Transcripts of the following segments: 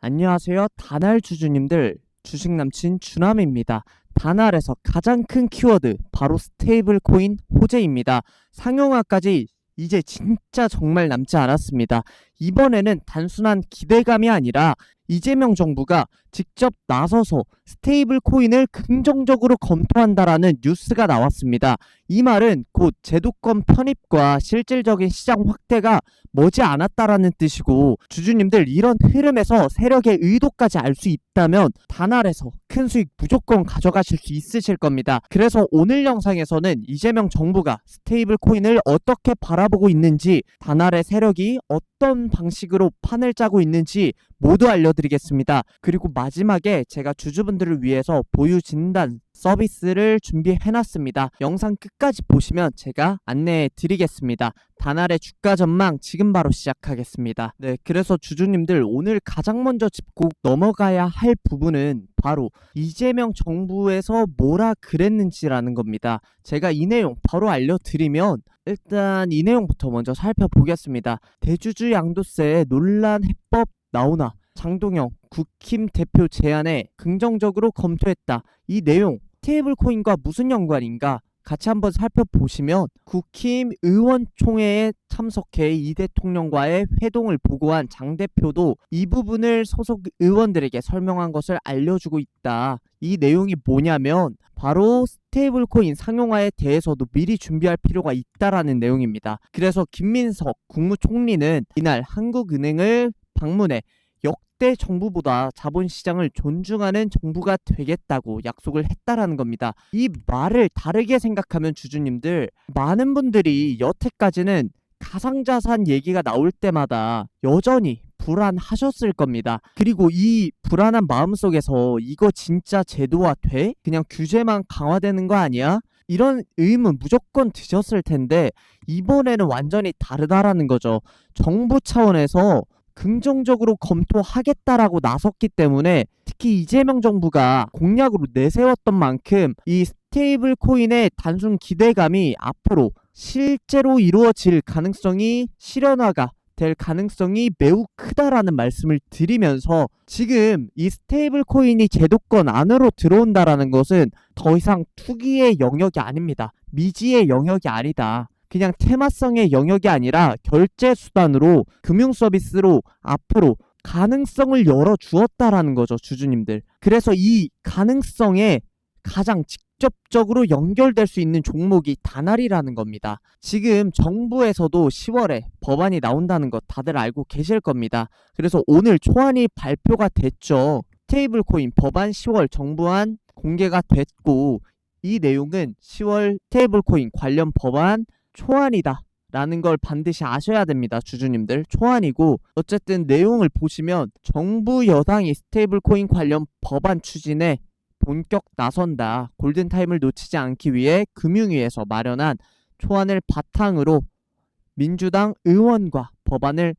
안녕하세요. 다날 주주님들, 주식 남친 주남입니다. 다날에서 가장 큰 키워드 바로 스테이블 코인 호재입니다. 상용화까지 이제 진짜 정말 남지 않았습니다. 이번에는 단순한 기대감이 아니라 이재명 정부가 직접 나서서 스테이블 코인을 긍정적으로 검토한다라는 뉴스가 나왔습니다. 이 말은 곧 제도권 편입과 실질적인 시장 확대가 머지 않았다라는 뜻이고 주주님들 이런 흐름에서 세력의 의도까지 알 수 있다면 단알에서 큰 수익 무조건 가져가실 수 있으실 겁니다. 그래서 오늘 영상에서는 이재명 정부가 스테이블 코인을 어떻게 바라보고 있는지 단알의 세력이 어떤 방식으로 판을 짜고 있는지 모두 알려드리겠습니다. 그리고 마 지막에 제가 주주분들을 위해서 보유 진단 서비스를 준비해놨습니다. 영상 끝까지 보시면 제가 안내해 드리겠습니다. 단알의 주가 전망 지금 바로 시작하겠습니다. 네, 그래서 주주님들 오늘 가장 먼저 짚고 넘어가야 할 부분은 바로 이재명 정부에서 뭐라 그랬는지라는 겁니다. 제가 이 내용 바로 알려드리면 일단 이 내용부터 먼저 살펴보겠습니다. 대주주 양도세 논란 해법 나오나 장동영 국힘 대표 제안에 긍정적으로 검토했다. 이 내용 스테이블 코인과 무슨 연관인가? 같이 한번 살펴보시면 국힘 의원총회에 참석해 이 대통령과의 회동을 보고한 장 대표도 이 부분을 소속 의원들에게 설명한 것을 알려주고 있다. 이 내용이 뭐냐면 바로 스테이블 코인 상용화에 대해서도 미리 준비할 필요가 있다라는 내용입니다. 그래서 김민석 국무총리는 이날 한국은행을 방문해 역대 정부보다 자본시장을 존중하는 정부가 되겠다고 약속을 했다라는 겁니다. 이 말을 다르게 생각하면 주주님들 많은 분들이 여태까지는 가상자산 얘기가 나올 때마다 여전히 불안하셨을 겁니다. 그리고 이 불안한 마음 속에서 이거 진짜 제도화 돼? 그냥 규제만 강화되는 거 아니야? 이런 의문 무조건 드셨을 텐데 이번에는 완전히 다르다라는 거죠. 정부 차원에서 긍정적으로 검토하겠다라고 나섰기 때문에 특히 이재명 정부가 공약으로 내세웠던 만큼 이 스테이블 코인의 단순 기대감이 앞으로 실제로 이루어질 가능성이 실현화가 될 가능성이 매우 크다라는 말씀을 드리면서 지금 이 스테이블 코인이 제도권 안으로 들어온다라는 것은 더 이상 투기의 영역이 아닙니다. 미지의 영역이 아니다. 그냥 테마성의 영역이 아니라 결제 수단으로 금융 서비스로 앞으로 가능성을 열어 주었다라는 거죠, 주주님들. 그래서 이 가능성에 가장 직접적으로 연결될 수 있는 종목이 다날이라는 겁니다. 지금 정부에서도 10월에 법안이 나온다는 것 다들 알고 계실 겁니다. 그래서 오늘 초안이 발표가 됐죠. 테이블 코인 법안 10월 정부안 공개가 됐고 이 내용은 10월 테이블 코인 관련 법안 초안이다. 라는 걸 반드시 아셔야 됩니다. 주주님들. 초안이고 어쨌든 내용을 보시면 정부 여당이 스테이블 코인 관련 법안 추진에 본격 나선다. 골든타임을 놓치지 않기 위해 금융위에서 마련한 초안을 바탕으로 민주당 의원과 법안을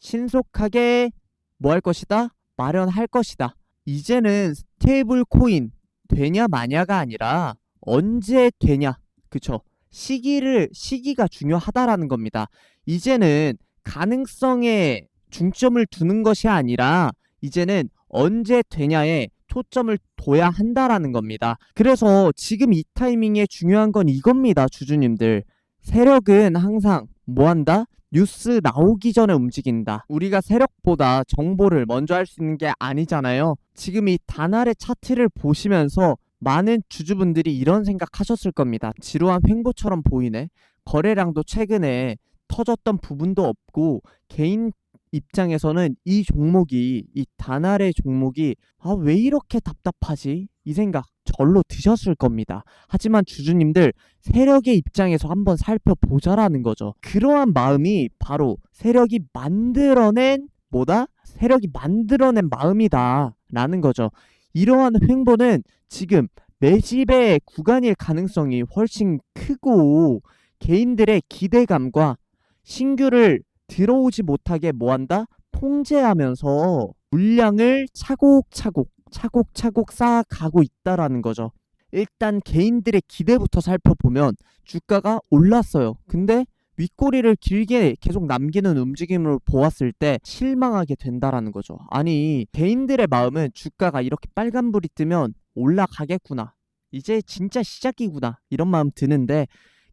신속하게 뭐 할 것이다? 마련할 것이다. 이제는 스테이블 코인 되냐 마냐가 아니라 언제 되냐. 그쵸? 시기를 시기가 중요하다라는 겁니다. 이제는 가능성에 중점을 두는 것이 아니라 이제는 언제 되냐에 초점을 둬야 한다라는 겁니다. 그래서 지금 이 타이밍에 중요한 건 이겁니다, 주주님들. 세력은 항상 뭐 한다? 뉴스 나오기 전에 움직인다. 우리가 세력보다 정보를 먼저 할 수 있는 게 아니잖아요. 지금 이 단알의 차트를 보시면서 많은 주주분들이 이런 생각하셨을 겁니다. 지루한 횡보처럼 보이네. 거래량도 최근에 터졌던 부분도 없고 개인 입장에서는 이 종목이 이 단알의 종목이 아 왜 이렇게 답답하지? 이 생각 절로 드셨을 겁니다. 하지만 주주님들 세력의 입장에서 한번 살펴보자라는 거죠. 그러한 마음이 바로 세력이 만들어낸 뭐다? 세력이 만들어낸 마음이다. 라는 거죠. 이러한 횡보는 지금 매집의 구간일 가능성이 훨씬 크고 개인들의 기대감과 신규를 들어오지 못하게 뭐한다? 통제하면서 물량을 차곡차곡 차곡차곡 쌓아가고 있다라는 거죠. 일단 개인들의 기대부터 살펴보면 주가가 올랐어요. 근데 윗꼬리를 길게 계속 남기는 움직임을 보았을 때 실망하게 된다라는 거죠. 아니, 개인들의 마음은 주가가 이렇게 빨간불이 뜨면 올라가겠구나. 이제 진짜 시작이구나. 이런 마음 드는데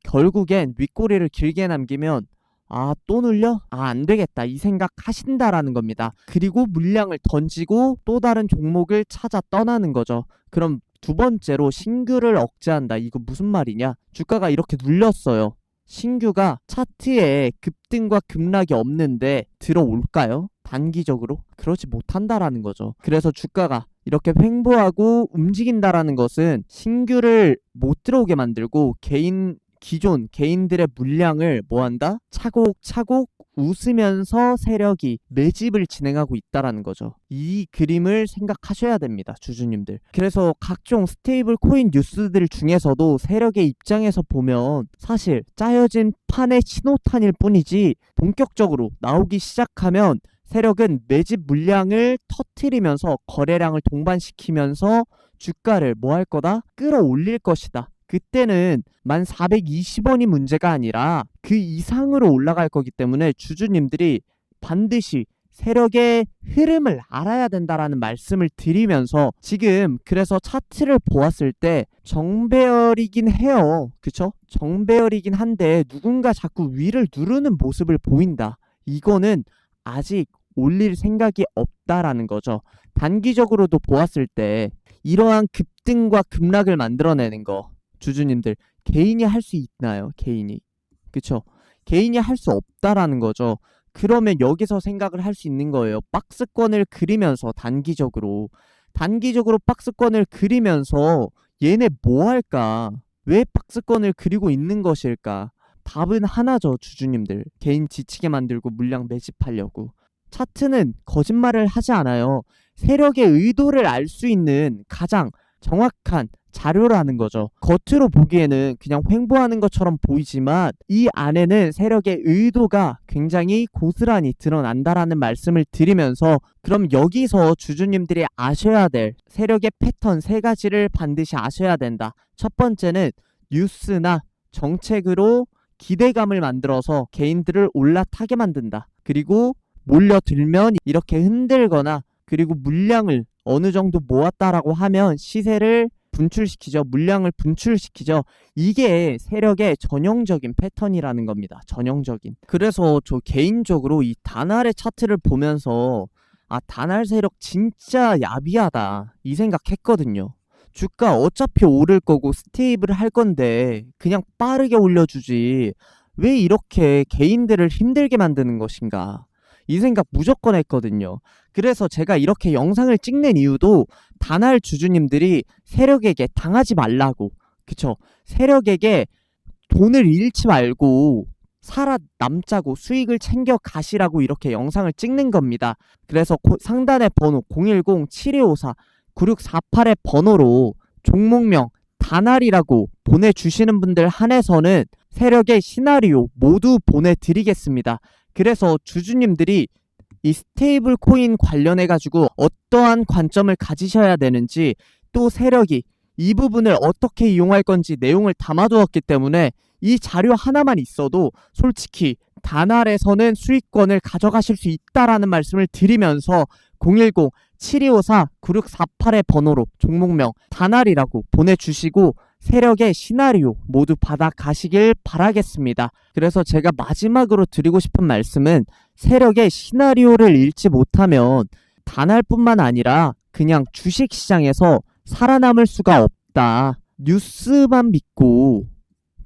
결국엔 윗꼬리를 길게 남기면 아, 또 눌려? 아, 안 되겠다. 이 생각 하신다라는 겁니다. 그리고 물량을 던지고 또 다른 종목을 찾아 떠나는 거죠. 그럼 두 번째로 신규를 억제한다. 이거 무슨 말이냐? 주가가 이렇게 눌렸어요. 신규가 차트에 급등과 급락이 없는데 들어올까요? 단기적으로? 그러지 못한다라는 거죠. 그래서 주가가 이렇게 횡보하고 움직인다라는 것은 신규를 못 들어오게 만들고 개인 기존 개인들의 물량을 뭐한다? 차곡차곡 웃으면서 세력이 매집을 진행하고 있다라는 거죠. 이 그림을 생각하셔야 됩니다, 주주님들. 그래서 각종 스테이블 코인 뉴스들 중에서도 세력의 입장에서 보면 사실 짜여진 판의 신호탄일 뿐이지 본격적으로 나오기 시작하면 세력은 매집 물량을 터트리면서 거래량을 동반시키면서 주가를 뭐 할 거다? 끌어올릴 것이다. 그때는 1420원이 문제가 아니라 그 이상으로 올라갈 거기 때문에 주주님들이 반드시 세력의 흐름을 알아야 된다라는 말씀을 드리면서 지금 그래서 차트를 보았을 때 정배열이긴 해요. 그쵸? 정배열이긴 한데 누군가 자꾸 위를 누르는 모습을 보인다. 이거는 아직 올릴 생각이 없다라는 거죠. 단기적으로도 보았을 때 이러한 급등과 급락을 만들어내는 거 주주님들 개인이 할 수 있나요? 개인이 그쵸? 개인이 할 수 없다라는 거죠. 그러면 여기서 생각을 할 수 있는 거예요. 박스권을 그리면서 단기적으로 단기적으로 박스권을 그리면서 얘네 뭐 할까? 왜 박스권을 그리고 있는 것일까? 답은 하나죠, 주주님들. 개인 지치게 만들고 물량 매집하려고. 차트는 거짓말을 하지 않아요. 세력의 의도를 알 수 있는 가장 정확한 자료라는 거죠. 겉으로 보기에는 그냥 횡보하는 것처럼 보이지만 이 안에는 세력의 의도가 굉장히 고스란히 드러난다라는 말씀을 드리면서 그럼 여기서 주주님들이 아셔야 될 세력의 패턴 세 가지를 반드시 아셔야 된다. 첫 번째는 뉴스나 정책으로 기대감을 만들어서 개인들을 올라타게 만든다. 그리고 몰려들면 이렇게 흔들거나 그리고 물량을 어느 정도 모았다라고 하면 시세를 분출시키죠. 물량을 분출시키죠. 이게 세력의 전형적인 패턴이라는 겁니다. 전형적인. 그래서 저 개인적으로 이 단알의 차트를 보면서 아, 단알 세력 진짜 야비하다. 이 생각했거든요. 주가 어차피 오를 거고 스테이블 할 건데 그냥 빠르게 올려주지. 왜 이렇게 개인들을 힘들게 만드는 것인가? 이 생각 무조건 했거든요. 그래서 제가 이렇게 영상을 찍는 이유도 단알 주주님들이 세력에게 당하지 말라고. 그쵸? 세력에게 돈을 잃지 말고 살아남자고 수익을 챙겨 가시라고 이렇게 영상을 찍는 겁니다. 그래서 고- 상단의 번호 010-7254-9648의 번호로 종목명 단알이라고 보내주시는 분들 한해서는 세력의 시나리오 모두 보내드리겠습니다. 그래서 주주님들이 이 스테이블 코인 관련해 가지고 어떠한 관점을 가지셔야 되는지 또 세력이 이 부분을 어떻게 이용할 건지 내용을 담아두었기 때문에 이 자료 하나만 있어도 솔직히 단알에서는 수익권을 가져가실 수 있다라는 말씀을 드리면서 010 7254 9648의 번호로 종목명 단알이라고 보내주시고 세력의 시나리오 모두 받아가시길 바라겠습니다. 그래서 제가 마지막으로 드리고 싶은 말씀은 세력의 시나리오를 읽지 못하면 단알뿐만 아니라 그냥 주식 시장에서 살아남을 수가 없다. 뉴스만 믿고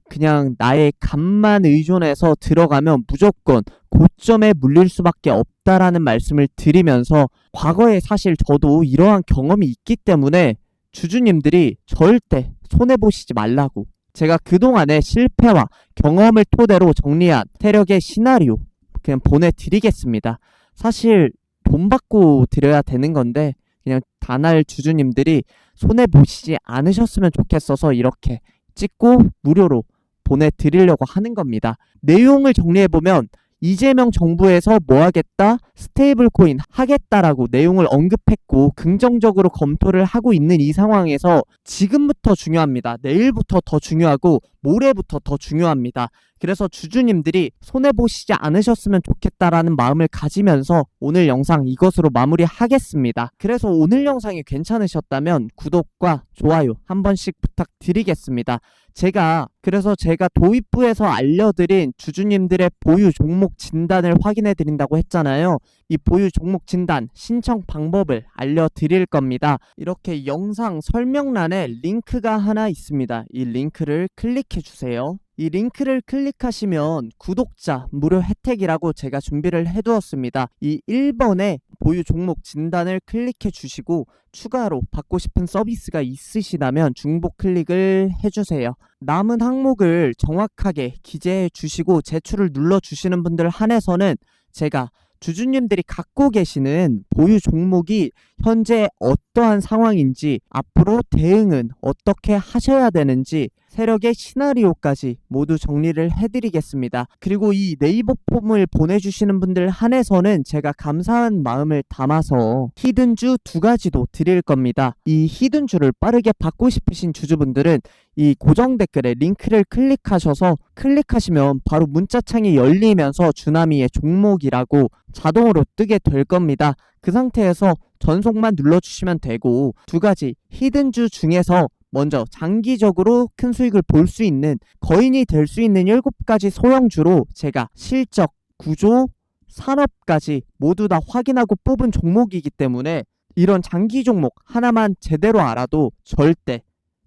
그냥 나의 감만 의존해서 들어가면 무조건 고점에 물릴 수밖에 없다라는 말씀을 드리면서 과거에 사실 저도 이러한 경험이 있기 때문에 주주님들이 절대 손해보시지 말라고 제가 그동안의 실패와 경험을 토대로 정리한 세력의 시나리오 그냥 보내드리겠습니다. 사실 돈 받고 드려야 되는 건데 그냥 단알 주주님들이 손해보시지 않으셨으면 좋겠어서 이렇게 찍고 무료로 보내드리려고 하는 겁니다. 내용을 정리해보면 이재명 정부에서 뭐 하겠다? 스테이블 코인 하겠다라고 내용을 언급했고 긍정적으로 검토를 하고 있는 이 상황에서 지금부터 중요합니다. 내일부터 더 중요하고 모레부터 더 중요합니다. 그래서 주주님들이 손해보시지 않으셨으면 좋겠다라는 마음을 가지면서 오늘 영상 이것으로 마무리하겠습니다. 그래서 오늘 영상이 괜찮으셨다면 구독과 좋아요 한 번씩 부탁드리겠습니다. 제가 그래서 제가 도입부에서 알려드린 주주님들의 보유 종목 진단을 확인해 드린다고 했잖아요. 이 보유 종목 진단 신청 방법을 알려드릴 겁니다. 이렇게 영상 설명란에 링크가 하나 있습니다. 이 링크를 클릭해 주세요. 이 링크를 클릭하시면 구독자 무료 혜택이라고 제가 준비를 해두었습니다. 이 1번에 보유 종목 진단을 클릭해 주시고 추가로 받고 싶은 서비스가 있으시다면 중복 클릭을 해주세요. 남은 항목을 정확하게 기재해 주시고 제출을 눌러 주시는 분들 한해서는 제가 주주님들이 갖고 계시는 보유 종목이 현재 어떠한 상황인지 앞으로 대응은 어떻게 하셔야 되는지 세력의 시나리오까지 모두 정리를 해드리겠습니다. 그리고 이 네이버 폼을 보내주시는 분들 한해서는 제가 감사한 마음을 담아서 히든주 두 가지도 드릴 겁니다. 이 히든주를 빠르게 받고 싶으신 주주분들은 이 고정 댓글에 링크를 클릭하셔서 클릭하시면 바로 문자창이 열리면서 주나미의 종목이라고 자동으로 뜨게 될 겁니다. 그 상태에서 전송만 눌러주시면 되고 두 가지 히든주 중에서 먼저 장기적으로 큰 수익을 볼 수 있는 거인이 될 수 있는 7가지 소형주로 제가 실적, 구조, 산업까지 모두 다 확인하고 뽑은 종목이기 때문에 이런 장기 종목 하나만 제대로 알아도 절대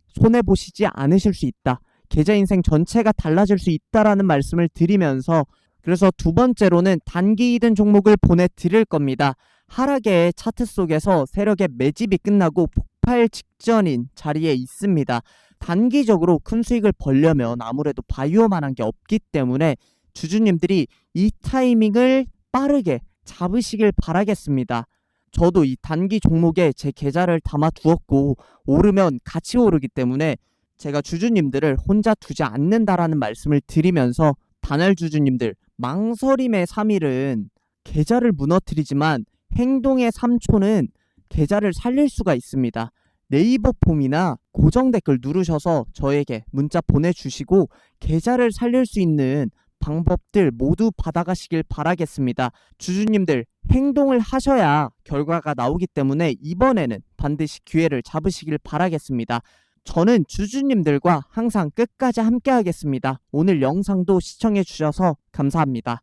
손해 보시지 않으실 수 있다. 계좌 인생 전체가 달라질 수 있다라는 말씀을 드리면서 그래서 두 번째로는 단기 이든 종목을 보내드릴 겁니다. 하락의 차트 속에서 세력의 매집이 끝나고 폭발 직전인 자리에 있습니다. 단기적으로 큰 수익을 벌려면 아무래도 바이오만한 게 없기 때문에 주주님들이 이 타이밍을 빠르게 잡으시길 바라겠습니다. 저도 이 단기 종목에 제 계좌를 담아 두었고 오르면 같이 오르기 때문에 제가 주주님들을 혼자 두지 않는다라는 말씀을 드리면서 단알 주주님들 망설임의 3일은 계좌를 무너뜨리지만 행동의 3초는 계좌를 살릴 수가 있습니다. 네이버 폼이나 고정 댓글 누르셔서 저에게 문자 보내주시고 계좌를 살릴 수 있는 방법들 모두 받아가시길 바라겠습니다. 주주님들 행동을 하셔야 결과가 나오기 때문에 이번에는 반드시 기회를 잡으시길 바라겠습니다. 저는 주주님들과 항상 끝까지 함께 하겠습니다. 오늘 영상도 시청해 주셔서 감사합니다.